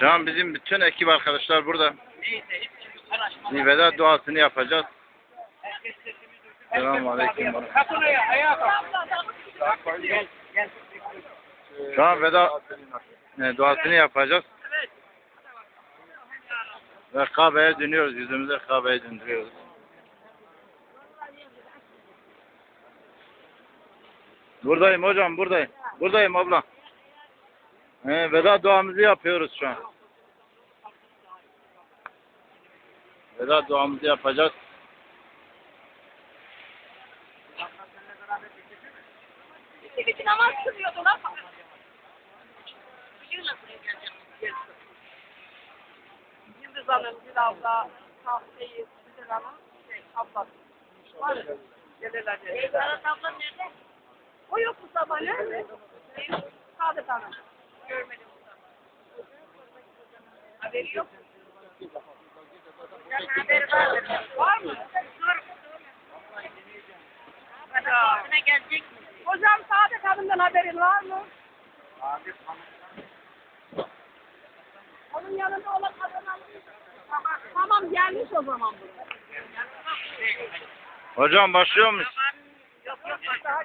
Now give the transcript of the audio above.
Şu an bizim bütün ekip arkadaşlar burada. Veda duasını yapacağız. Selamun Aleyküm. Şu an veda e, duasını yapacağız. Ve Kabe'ye dönüyoruz. Yüzümüzü Kabe'ye döndürüyoruz. Buradayım hocam buradayım. Buradayım abla. He, veda duamızı yapıyoruz şu an. Veda duamızı yapacağız. Bir iki namaz kılıyordu lan. Yıldız Hanım, bir abla, Tahseyi, Güzel Hanım, şey, abla. Var ya, gelirler gelirler. Berat abla nerede? O yok bu sabah nerede? Saadet Hanım. Görmedim. Haberi yok. Sen haberi var mı? Var mı? Dur. Kadın gelecek mi? Hocam Saadet Hanım'dan haberin var mı? Onun yanında olan kadın Tamam, tamam gelmiş o zaman buraya. Hocam başlıyor muyuz? Yok yok daha